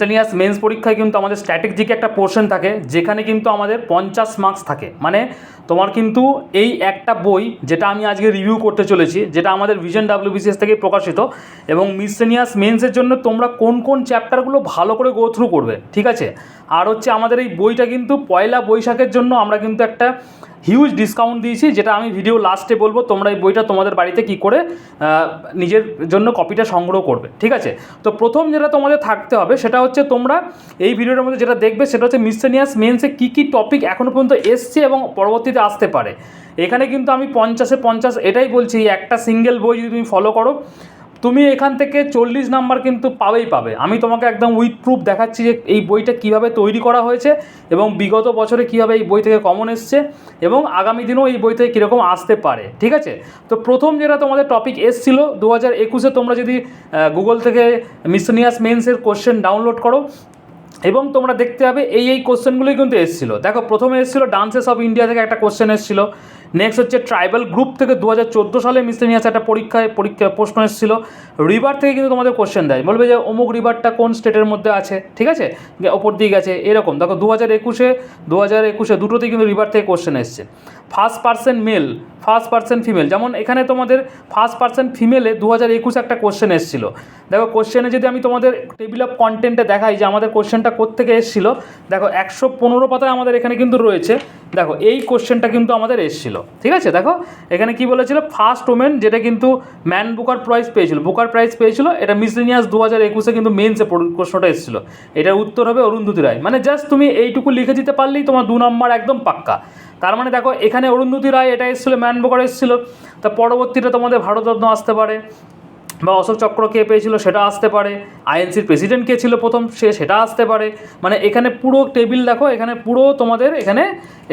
Miscellaneous men's পরীক্ষায় কিন্তু আমাদের স্ট্যাটিক জিকে একটা পোর্শন থাকে, যেখানে কিন্তু আমাদের পঞ্চাশ মার্কস থাকে। মানে তোমার কিন্তু এই একটা বই যেটা আমি আজকে রিভিউ করতে চলেছি, যেটা আমাদের ভিশন ডাব্লিউবিসিএস থেকে প্রকাশিত এবং মিসেনিয়াস মেন্সের জন্য তোমরা কোন কোন চ্যাপ্টারগুলো ভালো করে গো থ্রু করবে, ঠিক আছে? আর হচ্ছে আমাদের এই বইটা কিন্তু পয়লা বৈশাখের জন্য আমরা কিন্তু একটা হিউজ ডিসকাউন্ট দিয়েছি, যেটা আমি ভিডিও লাস্টে বলব, তোমরা এই বইটা তোমাদের বাড়িতে কি করে নিজের জন্য কপিটা সংগ্রহ করবে, ঠিক আছে? তো প্রথম যেটা তোমাদের থাকতে হবে সেটা হচ্ছে তোমরা এই ভিডিওটার মধ্যে যেটা দেখবে সেটা হচ্ছে মিসেনিয়াস মেন্সে কী কী টপিক এখনও পর্যন্ত এসছে এবং পরবর্তীতে আসতে পারে। এখানে কিন্তু আমি পঞ্চাশে পঞ্চাশ এটাই বলছি, একটা সিঙ্গেল বই যদি তুমি ফলো করো তুমি এখান থেকে চল্লিশ নাম্বার কিন্তু পাবেই পাবে। আমি তোমাকে একদম উইথ প্রুফ দেখাচ্ছি যে এই বইটা কীভাবে তৈরি করা হয়েছে এবং বিগত বছরে কীভাবে এই বই থেকে কমন এসছে এবং আগামী দিনেও এই বই থেকে কীরকম আসতে পারে, ঠিক আছে? তো প্রথম যেটা তোমাদের টপিক এসছিল দু হাজার একুশে তোমরা যদি গুগল থেকে মিসনিয়াস মেন্সের কোশ্চেন ডাউনলোড করো এবং তোমরা দেখতে পাবে এই এই কোশ্চেনগুলোই কিন্তু এসেছিল। দেখো, প্রথমে এসেছিল ডান্সেস অফ ইন্ডিয়া থেকে একটা কোশ্চেন এসেছিল। নেক্সট হচ্ছে ট্রাইবাল গ্রুপ থেকে দু হাজার চোদ্দ সালে মিসলেনিয়াস একটা পরীক্ষায় পরীক্ষা প্রশ্ন এসেছিল। রিভার থেকে কিন্তু তোমাদের কোশ্চেন দেয়। বলবে যে, অমুক রিভারটা কোন স্টেটের মধ্যে আছে? ঠিক আছে? ওপর দিকে আছে এরকম। দেখো দু হাজার একুশে দু হাজার একুশে দুটোতেই কিন্তু রিভার থেকে কোশ্চেন এসছে। First person male first person female যেমন এখানে তোমাদের ফার্স্ট পার্সন ফিমেলে দু হাজার একুশে একটা কোশ্চেন এসেছিল। দেখো কোশ্চেনে যদি আমি তোমাদের টেবিল অফ কন্টেন্টে দেখাই যে আমাদের কোশ্চেনটা কোত্থেকে এসেছিল, দেখো, একশো পনেরো পাতায় আমাদের এখানে কিন্তু রয়েছে। দেখো, এই কোশ্চেনটা কিন্তু আমাদের এসেছিল। ঠিক আছে? দেখো, এখানে কি বলেছিল? ফার্স্ট ওমেন যেটা কিন্তু ম্যান বুকার প্রাইজ পেয়েছিল। বুকার প্রাইজ পেয়েছিল, এটা মিসলিনিয়াস দু হাজার একুশে কিন্তু মেন্সে প্রশ্নটা এসেছিল। এটার উত্তর হবে অরুন্ধতী রায়। মানে জাস্ট তুমি এইটুকু লিখে দিতে পারলেই তোমার দু নম্বর একদম পাক্কা। তার মানে দেখো, এখানে অরুন্ধতী রায় এটা এসেছিল ম্যানবোকার এসেছিল। তা পরবর্তীতে তোমাদের ভারতরত্ন আসতে পারে। বা অশোক চক্র কে পেয়েছিল সেটা আসতে পারে আইএনসির প্রেসিডেন্ট কে ছিল প্রথম, সে সেটা আসতে পারে। মানে এখানে পুরো টেবিল দেখো, এখানে পুরো তোমাদের এখানে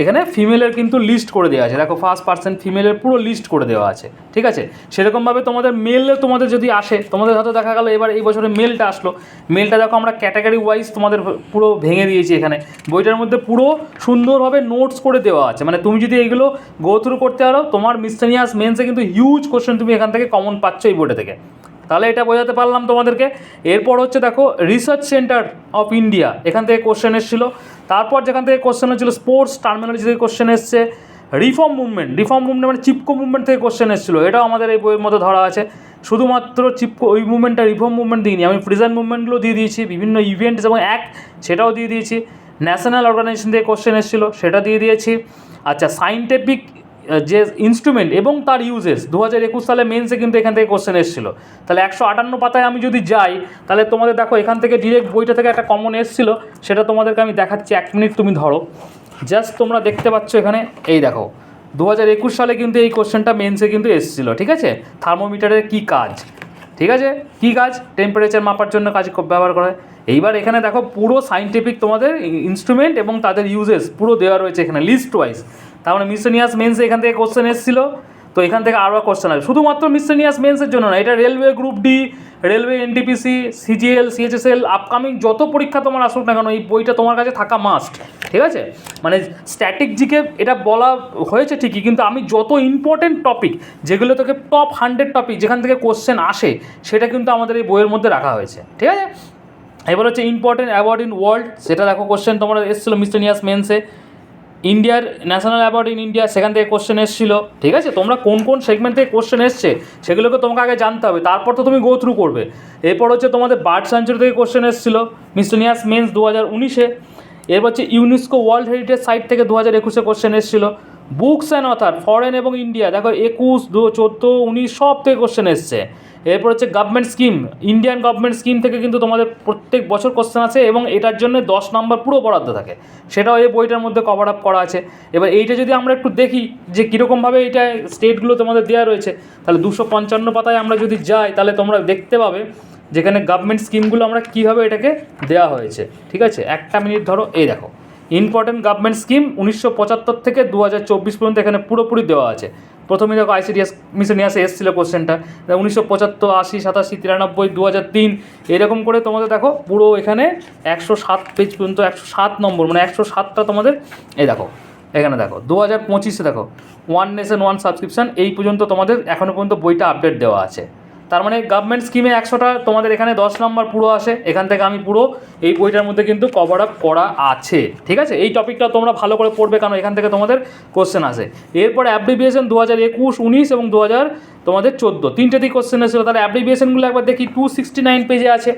এখানে ফিমেলের কিন্তু লিস্ট করে দেওয়া আছে। দেখো ফার্স্ট পার্সেন্ট ফিমেলের পুরো লিস্ট করে দেওয়া আছে, ঠিক আছে? সেরকমভাবে তোমাদের মেলে তোমাদের যদি আসে, তোমাদের হয়তো দেখা গেলো এবার এই বছরে মেলটা আসলো। মেলটা দেখো আমরা ক্যাটাগরি ওয়াইজ তোমাদের পুরো ভেঙে দিয়েছি এখানে। বইটার মধ্যে পুরো সুন্দরভাবে নোটস করে দেওয়া আছে। মানে তুমি যদি এইগুলো গো থ্রু করতে পারো, তোমার মিসটেনিয়াস মেন্সে কিন্তু হিউজ কোশ্চেন তুমি এখান থেকে কমন পাচ্ছ এই বইটা থেকে। তাহলে এটা বোঝাতে পারলাম তোমাদেরকে। এরপর হচ্ছে দেখো রিসার্চ সেন্টার অফ ইন্ডিয়া এখান থেকে কোশ্চেন এসেছিল। তারপর যেখান থেকে কোশ্চেন হচ্ছিল স্পোর্টস টার্মিনোলজি থেকে কোশ্চেন এসছে রিফর্ম মুভমেন্ট রিফর্ম মুভমেন্ট মানে চিপকো মুভমেন্ট থেকে কোশ্চেন এসেছিল। এটাও আমাদের এই বইয়ের মধ্যে ধরা আছে। শুধুমাত্র চিপকো, ওই মুভমেন্টটা রিফর্ম মুভমেন্ট দিইনি, আমি প্রিজেন্ট মুভমেন্টগুলো দিয়ে দিয়েছি, বিভিন্ন ইভেন্টস এবং অ্যাক্ট সেটাও দিয়ে দিয়েছি। ন্যাশনাল অর্গানাইজেশন থেকে কোশ্চেন এসেছিল, সেটা দিয়ে দিয়েছি। আচ্ছা সাইন্টিফিক যে ইনস্ট্রুমেন্ট এবং তার ইউজেস দু হাজার একুশ সালে মেন্সে কিন্তু এখান থেকে কোশ্চেন এসেছিল। তাহলে একশো আটান্ন পাতায় আমি যদি যাই, তাহলে তোমাদের দেখো, এখান থেকে ডিরেক্ট বইটা থেকে একটা কমন এসেছিল, সেটা তোমাদেরকে আমি দেখাচ্ছি, এক মিনিট তুমি ধরো। জাস্ট তোমরা দেখতে পাচ্ছ এখানে, এই দেখো দু হাজার একুশ সালে কিন্তু এই কোশ্চেনটা মেন্সে কিন্তু এসেছিল, ঠিক আছে? থার্মোমিটারের কী কাজ? ঠিক আছে? কী কাজ? টেম্পারেচার মাপার জন্য কাজ ব্যবহার করা হয়। এইবার এখানে দেখো পুরো সাইন্টিফিক তোমাদের ইনস্ট্রুমেন্ট এবং তাদের ইউজেস পুরো দেওয়া রয়েছে এখানে লিস্ট ওয়াইজ তার মানে মিসেনিয়াস মেন্স এখান থেকে কোশ্চেন এসেছিল। তো এখান থেকে আরও কোশ্চেন আসবে। শুধুমাত্র মিসেনিয়াস মেন্সের জন্য না, এটা railway group D railway NTPC CGL CHSL upcoming যত পরীক্ষা তোমার আসুক না কেন, এই বইটা তোমার কাছে থাকা মাস্ট ঠিক আছে? মানে স্ট্যাটিক জিকে এটা বলা হয়েছে ঠিকই, কিন্তু আমি যত ইম্পর্টেন্ট টপিক যেগুলো তোকে টপ হান্ড্রেড টপিক যেখান থেকে কোশ্চেন আসে, সেটা কিন্তু আমাদের এই বইয়ের মধ্যে রাখা হয়েছে, ঠিক আছে? এবার হচ্ছে ইম্পর্টেন্ট অ্যাওয়ার্ড ইন ওয়ার্ল্ড সেটা দেখো কোশ্চেন তোমার এসেছিল মিসেনিয়াস মেন্সে ইন্ডিয়ার ন্যাশনাল অ্যাওয়ার্ড ইন ইন্ডিয়া সেখান থেকে কোশ্চেন এসেছিল, ঠিক আছে? তোমরা কোন কোন সেগমেন্ট থেকে কোশ্চেন এসছে সেগুলোকে তোমাকে আগে জানতে হবে, তারপর তো তুমি গো থ্রু করবে। এরপর হচ্ছে তোমাদের বার্ড সেঞ্চুরি থেকে কোশ্চেন এসেছিল মিসলিনিয়াস মেন্স দু হাজার উনিশে। এরপর হচ্ছে ইউনেস্কো ওয়ার্ল্ড হেরিটেজ সাইট থেকে দু হাজার একুশে কোশ্চেন এসেছিল। বুকস অ্যান্ড অথার ফরেন এবং ইন্ডিয়া দেখো একুশ, দু, চোদ্দ, উনিশ, সব থেকে কোশ্চেন এসছে। এরপর হচ্ছে government scheme Indian government scheme থেকে কিন্তু তোমাদের প্রত্যেক বছর কোশ্চেন আছে এবং এটার জন্য দশ নম্বর পুরো বরাদ্দ থাকে। সেটাও এই বইটার মধ্যে কভার আপ করা আছে। এবার এইটা যদি আমরা একটু দেখি যে কীরকমভাবে এইটা স্টেটগুলো তোমাদের দেওয়া রয়েছে, তাহলে দুশো পঞ্চান্ন পাতায় আমরা যদি যাই, তাহলে তোমরা দেখতে পাবে যেখানে গভর্নমেন্ট স্কিমগুলো আমরা কীভাবে এটাকে দেওয়া হয়েছে। ঠিক আছে? একটা মিনিট ধরো, এই দেখো। ইম্পর্টেন্ট গভর্নমেন্ট স্কিম উনিশশো পঁচাত্তর থেকে দু হাজার চব্বিশ পর্যন্ত এখানে পুরোপুরি দেওয়া আছে। প্রথমে দেখো আইসিডিএস মিসেনিয়াসে এসেছিল কোশ্চেনটা উনিশশো পঁচাত্তর, আশি, সাতাশি, তিরানব্বই দু হাজার তিন, এরকম করে তোমাদের দেখো পুরো এখানে একশো সাত পেজ পর্যন্ত, একশো সাত নম্বর মানে একশো সাতটা তোমাদের, এই দেখো, এখানে দেখো দু হাজার পঁচিশে দেখো ওয়ান নেশন ওয়ান সাবস্ক্রিপশান এই পর্যন্ত তোমাদের এখনও পর্যন্ত বইটা আপডেট দেওয়া আছে। তার মানে গভর্নমেন্ট স্কিমে একশোটা, তোমাদের এখানে দশ নম্বর পুরো আসে, এখান থেকে আমি পুরো এই বইটার মধ্যে কিন্তু কভার আপ করা আছে, ঠিক আছে? এই টপিকটা তোমরা ভালো করে পড়বে কারণ এখান থেকে তোমাদের কোশ্চেন আসে। এরপর অ্যাপ্রিভিয়েশন দু হাজার একুশ, উনিশ এবং দু হাজার তোমাদের চোদ্দ। তিনটেতেই কোশ্চেন এসেছিল, তাহলে অ্যাপ্রিভিয়েশনগুলো একবার দেখি টু সিক্সটি নাইন পেজে আছে।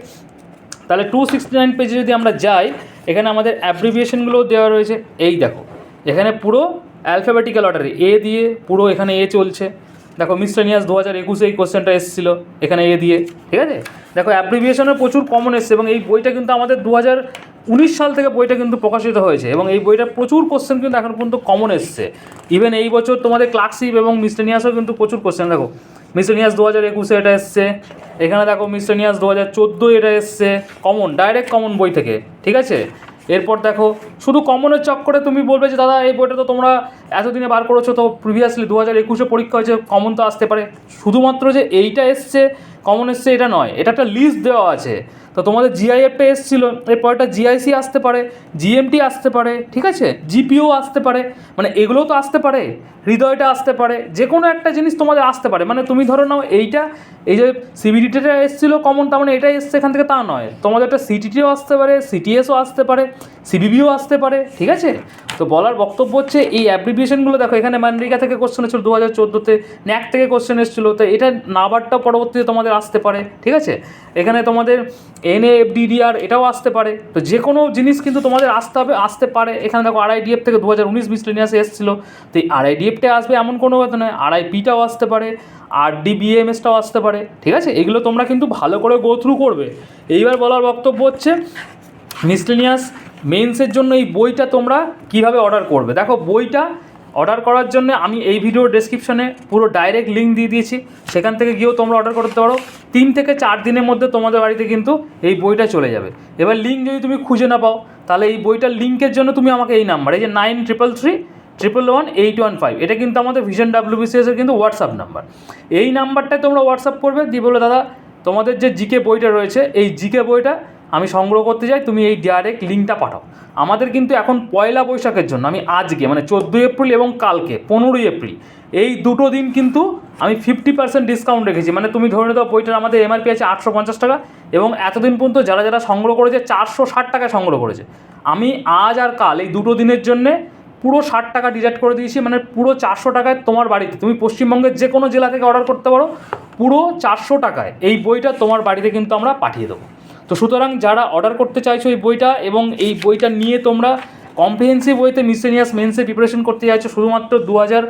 তাহলে টু সিক্সটি নাইন পেজে যদি আমরা যাই, এখানে আমাদের অ্যাব্রিভিয়েশনগুলো দেওয়া রয়েছে। এই দেখো, এখানে পুরো অ্যালফাবেটিক্যাল অর্ডারে এ দিয়ে পুরো এখানে এ চলছে। দেখো মিসলেনিয়াস দু হাজার একুশে এই কোশ্চেনটা এসেছিল এখানে এ দিয়ে, ঠিক আছে? দেখো অ্যাব্রিভিয়েশনের প্রচুর কমন এসছে এবং এই বইটা কিন্তু আমাদের দু হাজার উনিশ সাল থেকে বইটা কিন্তু প্রকাশিত হয়েছে এবং এই বইটা প্রচুর কোশ্চেন কিন্তু এখন পর্যন্ত কমন এসছে। ইভেন এই বছর তোমাদের ক্লার্কশিপ এবং মিসলেনিয়াসও কিন্তু প্রচুর কোশ্চেন দেখো মিসলেনিয়াস দু হাজার একুশে এটা এসছে, এখানে দেখো মিসলেনিয়াস দু হাজার চোদ্দ এটা এসছে কমন ডাইরেক্ট কমন বই থেকে, ঠিক আছে? এরপর দেখো, শুধু কমনের চক্করে তুমি বলবে যে, দাদা, এই বইটা তো তোমরা এতদিনে বার করেছ, তো প্রিভিয়াসলি দু হাজার একুশে পরীক্ষা হয়েছে, কমন তো আসতে পারে। শুধুমাত্র যে এইটা এসছে, কমন এসছে এটা নয়, এটা একটা লিস্ট দেওয়া আছে। তো তোমাদের জিআইএফটা এসেছিল এরপর একটা জিআইসি আসতে পারে জিএমটি আসতে পারে, ঠিক আছে? জিপিও আসতে পারে মানে এগুলোও তো আসতে পারে, হৃদয়টা আসতে পারে যে কোনো একটা জিনিস তোমাদের আসতে পারে। মানে তুমি ধরো নাও, এইটা এই যে সিবিডিটিটা এসেছিল কমন তার মানে এটাই এসছে এখান থেকে, তা নয়। তোমাদের একটা সিটিটিও আসতে পারে সিটিএসও আসতে পারে সিবিবিও আসতে পারে, ঠিক আছে? তো বলার বক্তব্য হচ্ছে এই অ্যাপ্রিভিয়েশনগুলো দেখো, এখানে মানরিকা থেকে কোশ্চেন এসেছিল দু হাজার চোদ্দোতে ন্যাক থেকে কোশ্চেন এসেছিল, তো এটা নাবারটা পরবর্তীতে তোমাদের আসতে পারে, ঠিক আছে? এখানে তোমাদের এনএ এফডিডিআর এটাও আসতে পারে, তো যে কোনো জিনিস কিন্তু তোমাদের আসতে হবে, আসতে পারে। এখানে দেখো আরআইডিএফ থেকে দু হাজার উনিশ মিসলেনিয়াসে এসেছিল, তো এই আরআইডিএফটা আসবে এমন কোনো কথা নয় আরআইপিটাও আসতে পারে আর ডিবিএমএসটাও আসতে পারে, ঠিক আছে? এগুলো তোমরা কিন্তু ভালো করে গো থ্রু করবে। এইবার বলার বক্তব্য হচ্ছে মিসলেনিয়াস মেন্সের জন্য এই বইটা তোমরা কীভাবে অর্ডার করবে? দেখো, বইটা অর্ডার করার জন্য আমি এই ভিডিওর ডেসক্রিপশনে পুরো ডাইরেক্ট লিঙ্ক দিয়ে দিয়েছি। সেখান থেকে গিয়েও তোমরা অর্ডার করতে পারো। তিন থেকে চার দিনের মধ্যে তোমাদের বাড়িতে কিন্তু এই বইটা চলে যাবে। এবার লিঙ্ক যদি তুমি খুঁজে না পাও, তাহলে এই বইটার লিঙ্কের জন্য তুমি আমাকে এই নাম্বার এই যে nine triple three triple one eight one five এটা কিন্তু আমাদের ভিশন ডাব্লিউবিসিএসের কিন্তু হোয়াটসঅ্যাপ নাম্বার এই নাম্বারটায় তোমরা হোয়াটসঅ্যাপ করবে, দিয়ে বলো দাদা, তোমাদের যে জিকে বইটা রয়েছে, এই জিকে বইটা আমি সংগ্রহ করতে চাই তুমি এই ডাইরেক্ট লিঙ্কটা পাঠাও। আমাদের কিন্তু এখন পয়লা বৈশাখের জন্য, আমি আজকে মানে চোদ্দোই এপ্রিল এবং কালকে, পনেরোই এপ্রিল, এই দুটো দিন কিন্তু আমি ফিফটি পার্সেন্ট ডিসকাউন্ট রেখেছি। মানে তুমি ধরে দাও বইটার আমাদের এমআরপি আছে আটশো পঞ্চাশ টাকা এবং এতদিন পর্যন্ত যারা যারা সংগ্রহ করেছে, চারশো ষাট টাকায় সংগ্রহ করেছে। আমি আজ আর কাল এই দুটো দিনের জন্যে পুরো ষাট টাকা ডিডাক্ট করে দিয়েছি মানে পুরো চারশো টাকায় তোমার বাড়িতে। তুমি পশ্চিমবঙ্গের যে কোনো জেলা থেকে অর্ডার করতে পারো, পুরো চারশো টাকায় এই বইটা তোমার বাড়িতে কিন্তু আমরা পাঠিয়ে দেবো। তো সুতরাং যারা অর্ডার করতে চাইছো এই বইটা এবং এই বইটা নিয়ে তোমরা কম্প্রিহেন্সিভ বইতে মিসেনিয়াস মেন্সে প্রিপারেশন করতে চাইছো, শুধুমাত্র দু হাজার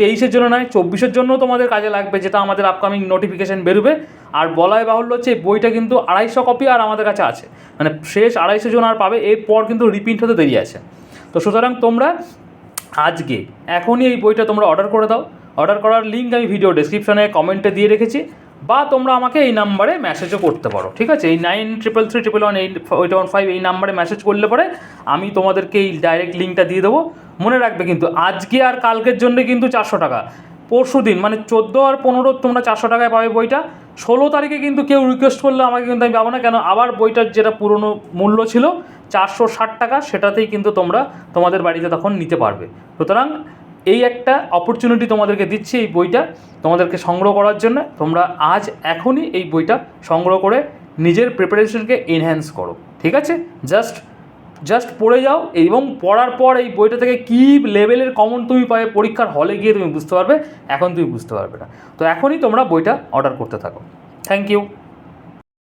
তেইশের জন্য নয়, চব্বিশের জন্য তোমাদের কাজে লাগবে, যেটা আমাদের আপকামিং নোটিফিকেশান বেরোবে। আর বলাই বাহুল্য হচ্ছে এই বইটা কিন্তু আড়াইশো কপি আর আমাদের কাছে আছে। মানে শেষ আড়াইশো জন আর পাবে, এরপর কিন্তু রিপ্রিন্ট হতে দেরি আছে। তো সুতরাং তোমরা আজকে এখনই এই বইটা তোমরা অর্ডার করে দাও। অর্ডার করার লিঙ্ক আমি ভিডিও ডেসক্রিপশনে কমেন্টে দিয়ে রেখেছি। বা তোমরা আমাকে এই নাম্বারে মেসেজও করতে পারো, ঠিক আছে? এই nine triple three triple one eight eight one five এই নাম্বারে মেসেজ করলে পরে আমি তোমাদেরকে এই ডাইরেক্ট লিঙ্কটা দিয়ে দেবো। মনে রাখবে কিন্তু আজকে আর কালকের জন্য কিন্তু চারশো টাকা। পরশু দিন মানে চোদ্দ আর পনেরো তোমরা চারশো টাকায় পাবে বইটা। ষোলো তারিখে কিন্তু কেউ রিকোয়েস্ট করলে আমাকে কিন্তু আমি পাবো না, কেন আবার বইটার যেটা পুরনো মূল্য ছিল, চারশো ষাট টাকা, সেটাতেই কিন্তু তোমরা তোমাদের বাড়িতে তখন নিতে পারবে। সুতরাং এই একটা অপরচুনিটি তোমাদেরকে দিচ্ছি এই বইটা তোমাদেরকে সংগ্রহ করার জন্য। তোমরা আজ এখনই এই বইটা সংগ্রহ করে নিজের প্রিপারেশনকে এনহ্যান্স করো, ঠিক আছে? জাস্ট জাস্ট পড়ে যাও এবং পড়ার পর এই বইটা থেকে কী লেভেলের কমন তুমি পাবে, পরীক্ষার হলে গিয়ে তুমি বুঝতে পারবে, এখন তুমি বুঝতে পারবে না। তো এখনই তোমরা বইটা অর্ডার করতে থাকো। Thank you